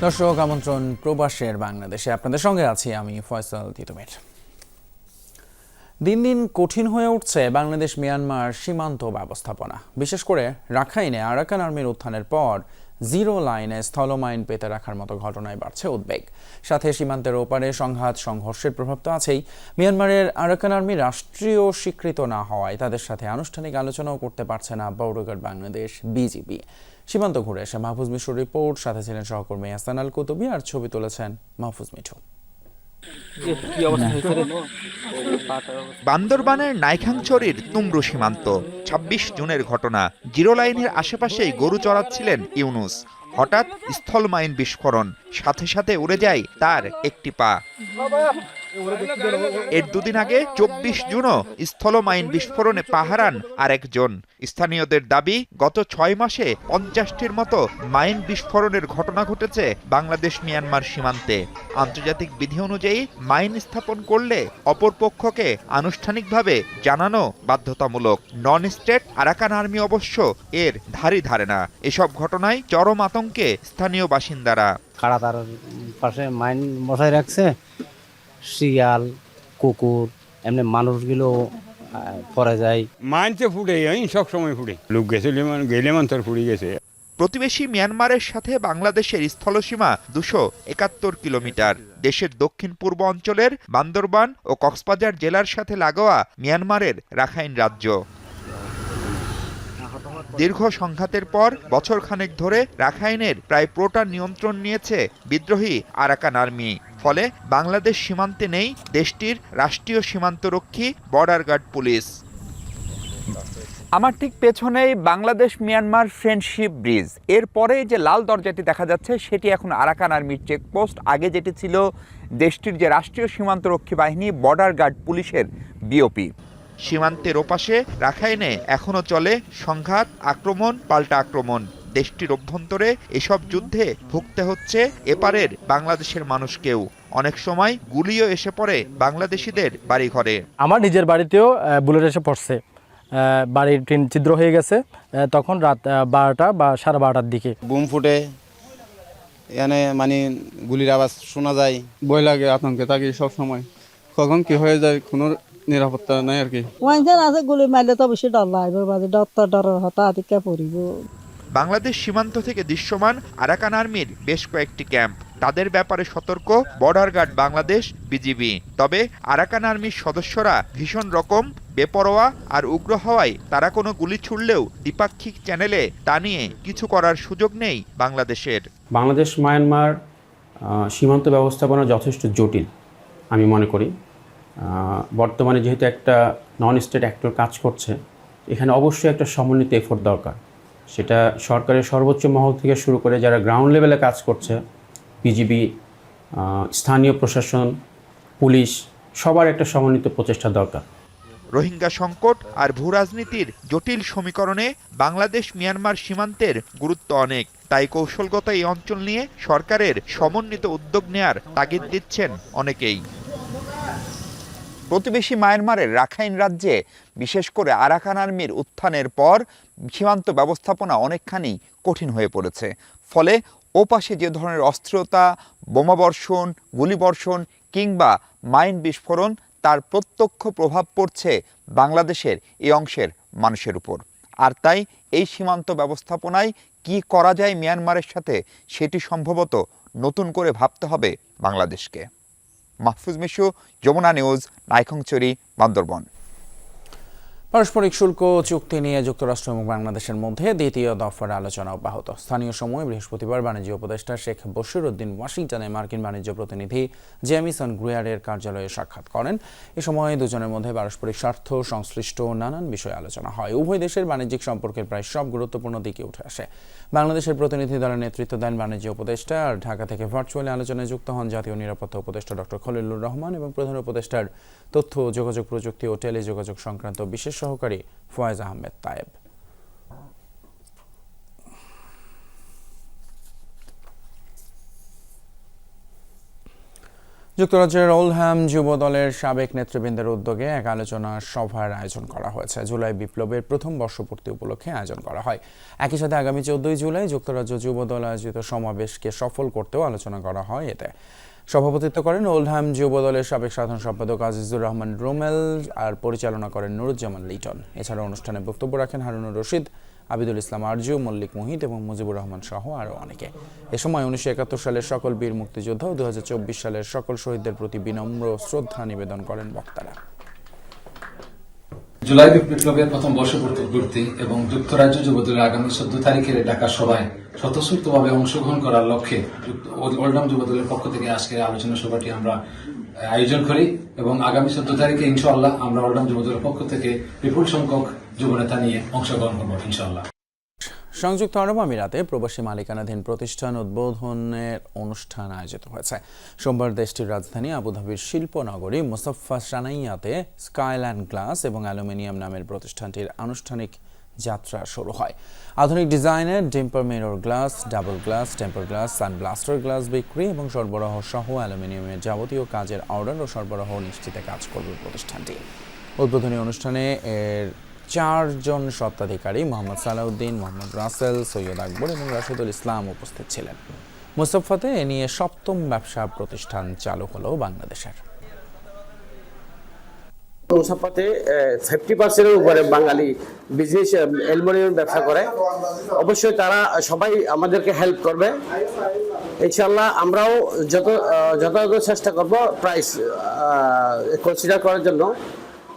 দর্শক, আমন্ত্রণ প্রবাসের বাংলাদেশে। আপনাদের সঙ্গে আছি আমি ফয়সাল তিতুমের। দিন দিন কঠিন হয়ে উঠছে বাংলাদেশ মিয়ানমার সীমান্ত ব্যবস্থাপনা। বিশেষ করে রাখাইনে আরাকান আর্মির উত্থানের পর জিরো লাইনে স্থলমাইন পেতে রাখার মতো ঘটনায় বাড়ছে উদ্বেগ। সাথে সীমান্তের ওপারে সংঘাত, সংঘর্ষের প্রভাব তো আছেই। মিয়ানমারের আরাকান আর্মি রাষ্ট্রীয় স্বীকৃত না হওয়ায় তাদের সাথে আনুষ্ঠানিক আলোচনাও করতে পারছে না বৌরগড় বাংলাদেশ বিজিবি। সীমান্ত ঘুরে এসে মাহফুজ মিশুর রিপোর্ট, সাথে ছিলেন সহকর্মী আসানাল কুতুবি, আর ছবি তুলেছেন মাহফুজ মিঠু। বান্দরবানের নাইখাংচরের তুমরু সীমান্ত। ২৬ জুনের ঘটনা। জিরো লাইনের আশেপাশেই গরু চড়াচ্ছিলেন ইউনুস। হঠাৎ স্থলমাইন বিস্ফোরণ। সাথে সাথে উড়ে যায় তার একটি পা। এর দুদিন আগে চব্বিশ জুনও স্থল মাইন বিস্ফোরণে পাহারান আরেকজন। স্থানীয়দের দাবি, গত ছয় মাসে পঞ্চাশটির মতো মাইন বিস্ফোরণের ঘটনা ঘটেছে বাংলাদেশ মিয়ানমার সীমান্তে। আন্তর্জাতিক বিধি অনুযায়ী মাইন স্থাপন করলে অপরপক্ষকে আনুষ্ঠানিকভাবে জানানো বাধ্যতামূলক। নন স্টেট আরাকান আর্মি অবশ্য এর ধারি ধারে না। এসব ঘটনায় চরম আতঙ্কে স্থানীয় বাসিন্দারা। কাড়া তার পাশে মাইন বসায় রাখছে। শিয়াল কুকুর এমনি মানুষগুলো পরে যায়। মানছে ফুটে এই সব সময় ফুটে। লোক গেছে লেমন গেলে মান তোর ফুটে গেছে। প্রতিবেশী মিয়ানমারের সাথে বাংলাদেশের স্থলসীমা দুশো একাত্তর কিলোমিটার। দেশের দক্ষিণ পূর্ব অঞ্চলের বান্দরবান ও কক্সবাজার জেলার সাথে লাগোয়া মিয়ানমারের রাখাইন রাজ্য। দীর্ঘ সংঘাতের পর বছরখানেক ধরে রাখাইনের প্রায় পুরোটা নিয়ন্ত্রণ নিয়েছে বিদ্রোহী আরাকান আর্মি। ফলে বাংলাদেশ সীমান্তে নেই দেশটির রাষ্ট্রীয় সীমান্তরক্ষী বর্ডার গার্ড পুলিশ। আমার ঠিক পেছনেই বাংলাদেশ মিয়ানমার ফ্রেন্ডশিপ ব্রিজ। এরপরে যে লাল দরজাটি দেখা যাচ্ছে সেটি এখন আরাকান আর্মির চেকপোস্ট। আগে যেটি ছিল দেশটির যে রাষ্ট্রীয় সীমান্তরক্ষী বাহিনী বর্ডার গার্ড পুলিশের বিওপি। সীমান্তের ওপাশে রাখাইনে এখনও চলে সংঘাত আক্রমণ পাল্টা আক্রমণ। দেশটির অভ্যন্তরে এসব যুদ্ধে ভুগতে হচ্ছে এপারের বাংলাদেশের মানুষকেও। অনেক সময় গুলিও এসে পড়ে বাংলাদেশিদের বাড়ি ঘরে আমার নিজের বাড়িতেও বুলেট এসে পড়ছে। বাড়ির টিন ছিদ্র হয়ে গেছে। তখন রাত বারোটা বা সাড়ে বারোটার দিকে। বুম ফুটে। এখানে মানে গুলির আওয়াজ শোনা যায়। ভয় লাগে আতঙ্কে থাকি সব সময়। কখন কি হয়ে যায় কোনো নিরাপত্তা নাই আর কি। ওয়াইনজান আছে গুলি মারলে তো বেশি ডর লাগবে বাজে ডর তো ডরের হতা আদিকা পড়িব। বাংলাদেশ সীমান্ত থেকে দৃশ্যমান আরাকান আর্মির বেশ কয়েকটি ক্যাম্প। তাদের ব্যাপারে সতর্ক বর্ডার গার্ড বাংলাদেশ, বিজিবি। তবে আরাকান আর্মির সদস্যরা ভীষণ রকম, বেপরোয়া আর উগ্র হওয়ায় তারা কোনো গুলি ছুড়লেও দ্বিপাক্ষিক চ্যানেলে তা নিয়ে কিছু করার সুযোগ নেই বাংলাদেশের। বাংলাদেশ, মায়ানমার সীমান্ত ব্যবস্থাপনা যথেষ্ট জটিল, আমি মনে করি। বর্তমানে যেহেতু একটা নন স্টেট অ্যাক্টর কাজ করছে, এখানে অবশ্যই একটা সমন্বিত এফোর্ট দরকার। সেটা সরকারের সর্বোচ্চ মহল থেকে শুরু করে যারা গ্রাউন্ড লেভেলে কাজ করছে বিজিবি স্থানীয় প্রশাসন, পুলিশ, সবার একটা সমন্বিত প্রচেষ্টা দরকার। রোহিঙ্গা সংকট আর ভূরাজনীতির জটিল সমীকরণে বাংলাদেশ মিয়ানমার সীমান্তের গুরুত্ব অনেক। তাই কৌশলগত এই অঞ্চল নিয়ে সরকারের সমন্বিত উদ্যোগ নেয়ার তাগিদ দিচ্ছেন অনেকেই। প্রতিবেশী মায়ানমারের রাখাইন রাজ্যে, বিশেষ করে আরাকান আর্মির উত্থানের পর, সীমান্ত ব্যবস্থাপনা অনেকখানি কঠিন হয়ে পড়েছে। ফলে ওপাশে যে ধরনের অস্থিরতা বোমাবর্ষণ গুলিবর্ষণ কিংবা মাইন বিস্ফোরণ, তার প্রত্যক্ষ প্রভাব পড়ছে বাংলাদেশের এই অংশের মানুষের উপর। আর তাই এই সীমান্ত ব্যবস্থাপনায় কি করা যায় মিয়ানমারের সাথে, সেটি সম্ভবত নতুন করে ভাবতে হবে বাংলাদেশকে। মাহফুজ মিশু যমুনা নিউজ নাইখংচুরি বান্দরবন। পারস্পরিক শুল্ক চুক্তি নিয়ে যুক্তরাষ্ট্র এবং বাংলাদেশের মধ্যে দ্বিতীয় দফার আলোচনা অব্যাহত। স্থানীয় সময় বৃহস্পতিবার বাণিজ্য উপদেষ্টা শেখ বশির উদ্দিন ওয়াশিংটনে মার্কিন বাণিজ্য প্রতিনিধি জেমিসন গ্রিয়ারের কার্যালয়ে সাক্ষাৎ করেন। এ সময় দুজনের মধ্যে পারস্পরিক স্বার্থ, সংশ্লিষ্ট নানান বিষয়ে আলোচনা হয়। উভয় দেশের বাণিজ্যিক সম্পর্কের প্রায় সব গুরুত্বপূর্ণ দিকে উঠে আসে। বাংলাদেশের প্রতিনিধি দলের নেতৃত্ব দেন বাণিজ্য উপদেষ্টা আর ঢাকা থেকে ভার্চুয়ালি আলোচনায় যুক্ত হন জাতীয় নিরাপত্তা উপদেষ্টা ডক্টর খলিলুর রহমান এবং প্রধান উপদেষ্টার তথ্য ও যোগাযোগ প্রযুক্তি ও টেলিযোগাযোগ সংক্রান্ত বিশেষ সহকারী ফয়েজ আহমেদ তায়েব। যুক্তরাজ্যের ওলহ্যাম যুব দলের সাবেক নেতৃবৃন্দের উদ্যোগে এক আলোচনা সভার আয়োজন করা হয়েছে। জুলাই বিপ্লবের প্রথম বর্ষপূর্তি উপলক্ষে আয়োজন করা হয়। একই সাথে আগামী চোদ্দই জুলাই যুক্তরাজ্য যুব দল আয়োজিত সমাবেশকে সফল করতেও আলোচনা করা হয় এতে। সভাপতিত্ব করেন ওল্ডহ্যাম যুব দলের সাবেক সাধারণ সম্পাদক আজিজুর রহমান রোমেল আর পরিচালনা করেন নুরুজ্জামান লিটন। এছাড়া অনুষ্ঠানে বক্তব্য রাখেন হারুনুর রশিদ, আবিদুল ইসলাম আরজু, মল্লিক মোহিত এবং মুজিবুর রহমান সহ আরও অনেকে। এ সময় উনিশশো একাত্তর সালের সকল বীর মুক্তিযোদ্ধা ও দু হাজার চব্বিশ সালের সকল শহীদদের প্রতি বিনম্র শ্রদ্ধা নিবেদন করেন বক্তারা। জুলাই বিপ্লবের প্রথম বর্ষপূর্তি এবং যুক্তরাজ্য যুবদলের আগামী চোদ্দ তারিখের ঢাকা সভায় স্বতঃস্ফূর্তভাবে অংশগ্রহণ করার লক্ষ্যে ওল্ডাম যুবদলের পক্ষ থেকে আজকের আলোচনা সভাটি আমরা আয়োজন করি এবং আগামী চোদ্দ তারিখে ইনশাল্লাহ আমরা ওল্ডাম যুবদলের পক্ষ থেকে বিপুল সংখ্যক যুবনেতা নিয়ে অংশগ্রহণ করব ইনশাআল্লাহ। সংযুক্ত আরব আমিরাতে প্রবাসী মালিকানাধীন প্রতিষ্ঠান উদ্বোধনের অনুষ্ঠান আয়োজিত হয়েছে। সোমবার দেশটির রাজধানী আবুধাবির শিল্পনগরী মুসাফফা সানাইয়াতে স্কাইল্যান্ড গ্লাস এবং অ্যালুমিনিয়াম নামের প্রতিষ্ঠানটির আনুষ্ঠানিক যাত্রা শুরু হয়। আধুনিক ডিজাইনের ডিম্পার mirror glass, double glass, temper glass, sandblaster glass বিক্রি এবং সরবরাহ সহ অ্যালুমিনিয়ামের যাবতীয় কাজের অর্ডার ও সরবরাহ নিশ্চিতে কাজ করবে প্রতিষ্ঠানটি। উদ্বোধনী অনুষ্ঠানে এর চারজন স্বত্বাধিকারী, মোহাম্মদ সালাউদ্দিন, মোহাম্মদ রাসেল, সৈয়দ আকবর এবং রাশিদুল ইসলাম উপস্থিত ছিলেন। মুস্তফাতে এ নিয়ে সপ্তম ব্যবসা প্রতিষ্ঠান চালু হলো বাংলাদেশের। মুসাফাতে ফিফটি পার্সেন্টের উপরে বাঙালি বিজনেস অ্যালুমিনিয়াম ব্যবসা করে। অবশ্যই তারা সবাই আমাদেরকে হেল্প করবে। ইনশাল্লাহ আমরাও যত যথাযথ চেষ্টা করব প্রাইস কনসিডার করার জন্য।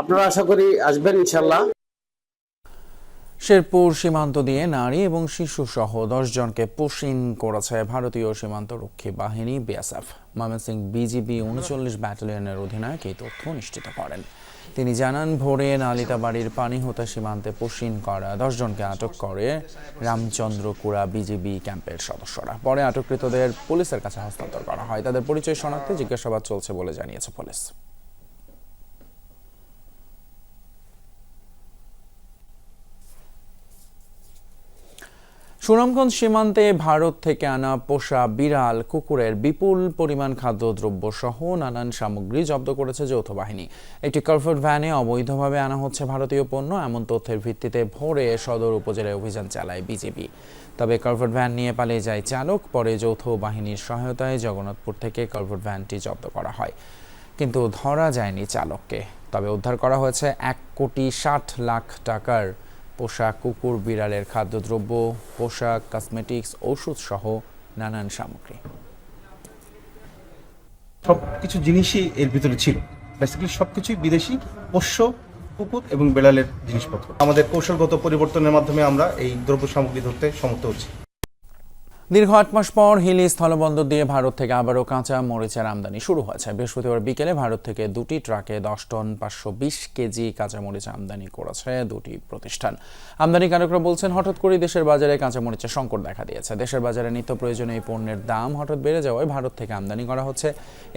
আপনারা আশা করি আসবেন ইনশাল্লাহ শেরপুর সীমান্ত দিয়ে নারী এবং শিশু সহ দশ জনকে পুশিন করেছে ভারতীয় সীমান্ত রক্ষী বাহিনী বিএসএফ। ময়মনসিং বিজিবি উনচল্লিশ ব্যাটালিয়নের অধিনায়ক এই তথ্য নিশ্চিত করেন। তিনি জানান, ভোরে নালিতাবাড়ির পানিহতা সীমান্তে পুশিন করা দশ জনকে আটক করে রামচন্দ্রকুড়া বিজিবি ক্যাম্পের সদস্যরা। পরে আটককৃতদের পুলিশের কাছে হস্তান্তর করা হয়। তাদের পরিচয় শনাক্তে জিজ্ঞাসাবাদ চলছে বলে জানিয়েছে পুলিশ। সুনামগঞ্জ সীমান্তে ভারত থেকে আনা পোষা বিড়াল কুকুরের বিপুল পরিমাণ খাদ্যদ্রব্য সহ নানান সামগ্রী জব্দ করেছে যৌথ বাহিনী। একটি কার্ফট ভ্যানে অবৈধভাবে আনা হচ্ছে ভারতীয় পণ্য, এমন তথ্যের ভিত্তিতে ভোরে সদর উপজেলায় অভিযান চালায় বিজেপি তবে কার্ফট ভ্যান নিয়ে পালিয়ে যায় চালক, পরে যৌথ বাহিনীর সহায়তায় জগন্নাথপুর থেকে কার্ফট ভ্যানটি জব্দ করা হয়। কিন্তু ধরা যায়নি চালককে। তবে উদ্ধার করা হয়েছে এক কোটি ষাট লাখ টাকার পোশাক, কুকুর, বিড়ালের খাদ্যদ্রব্য, পোশাক কসমেটিক্স ওষুধ সহ নানান সামগ্রী। সব কিছু জিনিসই এর ভিতরে ছিল। বেসিক্যালি সব কিছুই বিদেশি পোষ্য, কুকুর এবং বেড়ালের জিনিসপত্র। আমাদের কৌশলগত পরিবর্তনের মাধ্যমে আমরা এই দ্রব্য সামগ্রী ধরতে সমর্থ হচ্ছি। দীর্ঘ আট মাস পর হিলি স্থলবন্দর দিয়ে ভারত থেকে আবারও কাঁচা মরিচের আমদানি শুরু হয়েছে। বৃহস্পতিবার বিকেলে ভারত থেকে দুটি ট্রাকে দশ টন পাঁচশো বিশ কেজি কাঁচা মরিচ আমদানি করেছে দুটি প্রতিষ্ঠান। আমদানিকারকরা বলছেন, হঠাৎ করে দেশের বাজারে কাঁচা মরিচের সংকট দেখা দিয়েছে। দেশের বাজারে নিত্য প্রয়োজনীয় এই পণ্যের দাম হঠাৎ বেড়ে যাওয়ায় ভারত থেকে আমদানি করা হচ্ছে।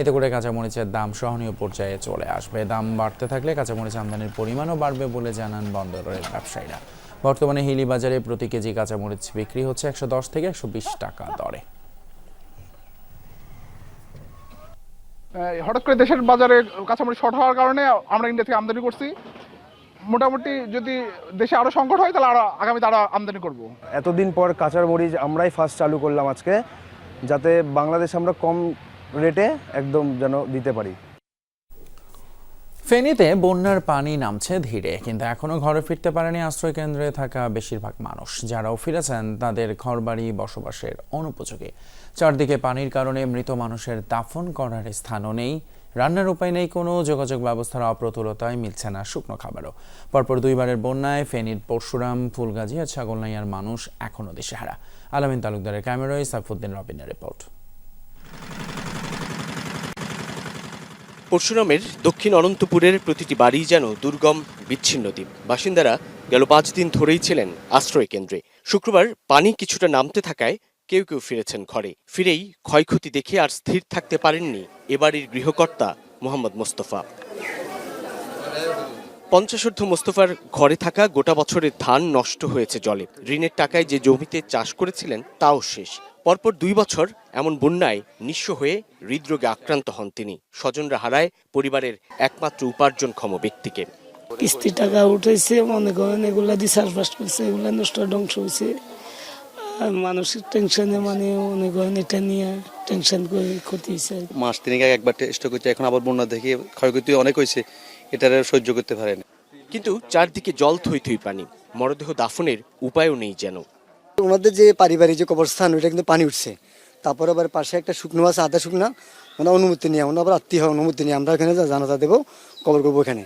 এতে করে কাঁচা মরিচের দাম সহনীয় পর্যায়ে চলে আসবে। দাম বাড়তে থাকলে কাঁচা মরিচ আমদানির পরিমাণও বাড়বে বলে জানান বন্দরের ব্যবসায়ীরা। বর্তমানে হিলি বাজারে প্রতি কেজি কাঁচামরিচ বিক্রি হচ্ছে একশো দশ থেকে একশো বিশ টাকা দরে। হঠাৎ করে দেশের বাজারে কাঁচামরিচ শর্ট হওয়ার কারণে আমরা ইন্ডিয়া থেকে আমদানি করছি। মোটামুটি যদি দেশে আরও সংকট হয় তাহলে আরও আগামীতে আরও আমদানি করব। এতদিন পর কাঁচার মরিচ আমরাই ফার্স্ট চালু করলাম আজকে যাতে বাংলাদেশ আমরা কম রেটে একদম যেন দিতে পারি। ফেনীতে বন্যার পানি নামছে ধীরে, কিন্তু এখনও ঘরে ফিরতে পারেনি আশ্রয় কেন্দ্রে থাকা বেশিরভাগ মানুষ। যারাও ফিরেছেন, তাদের ঘরবাড়ি বসবাসের অনুপযোগী। চারদিকে পানির কারণে মৃত মানুষের দাফন করার স্থানও নেই। রান্নার উপায় নেই, কোনো যোগাযোগ ব্যবস্থার অপ্রতুলতায় মিলছে না শুকনো খাবারও। পরপর দুইবারের বন্যায় ফেনীর পরশুরাম, ফুলগাজী আর ছাগলনাইয়ার মানুষ এখনও দিশেহারা। আলামিন তালুকদারের ক্যামেরায় সাইফুদ্দিন রবিনের রিপোর্ট। পরশুরামের দক্ষিণ অনন্তপুরের প্রতিটি বাড়ি যেন দুর্গম, বিচ্ছিন্ন দ্বীপ। বাসিন্দারা গেল পাঁচ দিন ধরেই ছিলেন আশ্রয় কেন্দ্রে। শুক্রবার পানি কিছুটা নামতে থাকায় কেউ কেউ ফিরেছেন ঘরে। ফিরেই ক্ষয়ক্ষতি দেখে আর স্থির থাকতে পারেননি এবারের গৃহকর্তা মোহাম্মদ মোস্তফা। পঞ্চাশোর্ধ মোস্তফার ঘরে থাকা গোটা বছরের ধান নষ্ট হয়েছে জলে। ঋণের টাকায় যে জমিতে চাষ করেছিলেন তাও শেষ। পরপর দুই বছর এমন বন্যায় নিঃস্ব হয়ে হৃদরোগে আক্রান্ত হন তিনি। স্বজনরা হারায় পরিবারের একমাত্র উপার্জনক্ষম ব্যক্তিকে। কিস্তি টাকা উঠেছে মনে করেন এগুলা দিয়ে চাষবাস করছে এগুলা নষ্ট ধ্বংস হয়েছে। মানসিক টেনশনে মানে মনে করেন এটা নিয়ে টেনশন করে ক্ষতি হয়েছে মাস তিনেক আগে একবার স্টক হচ্ছে এখন আবার বন্যা দেখে ক্ষয়ক্ষতি অনেক হয়েছে। এটা সহ্য করতে পারেন কিন্তু চারদিকে জল থই থই পানি মরদেহ দাফনের উপায়ও নেই যেন। ওনাদের যে পারিবারিক যে কবরস্থান ওইটা কিন্তু পানি উঠছে। তারপরে আবার পাশে একটা শুকনো আছে আধা শুকনা ওনার অনুমতি নিয়ে ওনার আবার আত্মীয় অনুমতি নিয়ে আমরা এখানে জানাজা দেবো কবর করব এখানে।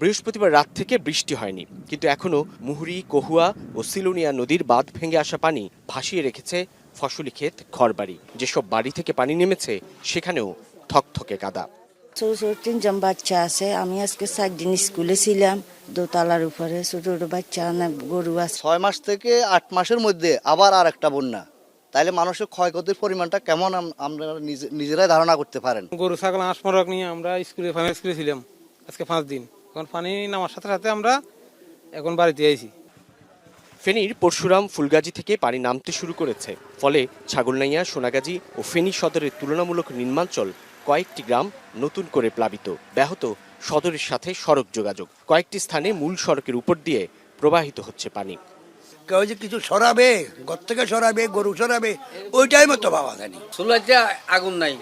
বৃহস্পতিবার রাত থেকে বৃষ্টি হয়নি কিন্তু এখনও মুহুরী কহুয়া ও সিলোনিয়া নদীর বাঁধ ভেঙে আসা পানি ভাসিয়ে রেখেছে ফসলি ক্ষেত ঘরবাড়ি। যেসব বাড়ি থেকে পানি নেমেছে সেখানেও থকথকে কাদা। ছোট ছোট তিনজন বাচ্চা আছে। আমি আজকে চার দিন স্কুলে ছিলাম দোতলার উপরে ছোট ছোট বাচ্চা না গরু আছে। ছয় মাস থেকে আট মাসের মধ্যে আবার আর একটা বন্যা। তাইলে মানুষের ক্ষয়ক্ষতির পরিমাণটা কেমন আম- আপনারা নিজে- নিজেরাই ধারণা করতে পারেন? গরু ছাগল হাঁস মরক নিয়ে আমরা স্কুলে প্রাইমারি স্কুলে ছিলাম আজকে পাঁচ দিন। এখন পানি নামার সাথে সাথে আমরা এখন বাড়িতে আইছি। ফেনীর পরশুরাম ফুলগাজী থেকে পানি নামতে শুরু করেছে। ফলে ছাগলনাইয়া সোনাগাজী ও ফেনী সদরের তুলনামূলক নিম্নাঞ্চল কয়েকটি গ্রাম নতুন করে প্লাবিত। ব্যাহত সদরের সাথে সড়ক যোগাযোগ। কয়েকটি স্থানে মূল সড়কের উপর দিয়ে প্রবাহিত হচ্ছে পানি। কেউ যে কিছু সরাবে ঘর থেকে সরাবে গরু সরাবে ওইটাই মতো পাওয়া যায়নি। চুলাইতে আগুন নাই।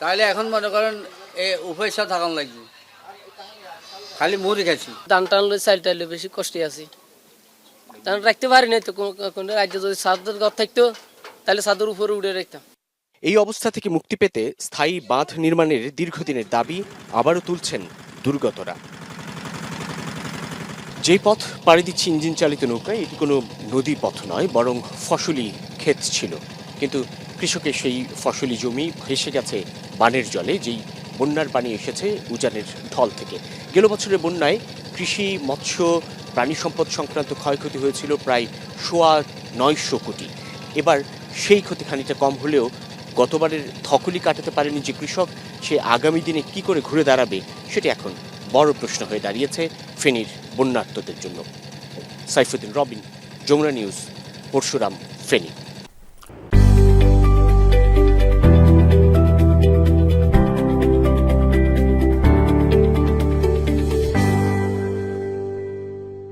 তাহলে এখন মনে করেন এ উভয় সাথে থাকান লাগবে। খালি মুড়ি খাইছি ধান টানলে চাল টাইলে বেশি কষ্টে আছি। ধান রাখতে পারি নাই তো কোনো কোনো রাজ্যে যদি ছাদের ঘর থাকতো তাহলে ছাদের উপরে উঠে রাখতাম। এই অবস্থা থেকে মুক্তি পেতে স্থায়ী বাঁধ নির্মাণের দীর্ঘদিনের দাবি আবারও তুলছেন দুর্গতরা। যে পথ পাড়ি দিচ্ছে ইঞ্জিন চালিত নৌকায় এটি কোনো নদী পথ নয়, বরং ফসলি ক্ষেত ছিল। কিন্তু কৃষকের সেই ফসলি জমি ভেসে গেছে বানের জলে, যেই বন্যার পানি এসেছে উজানের ঢল থেকে। গেল বছরের বন্যায় কৃষি, মৎস্য, প্রাণী সম্পদ সংক্রান্ত ক্ষয়ক্ষতি হয়েছিল প্রায় সোয়া নয়শো কোটি। এবার সেই ক্ষতি খানিকটা কম হলেও গতবারের থকলি কাটাতে পারেনি যে কৃষক, সে আগামী দিনে কি করে ঘুরে দাঁড়াবে সেটি এখন বড় প্রশ্ন হয়ে দাঁড়িয়েছে ফেনীর বন্যার্তদের জন্য। সাইফুদ্দিন রবিন, যমুনা নিউজ, পরশুরাম, ফেনী।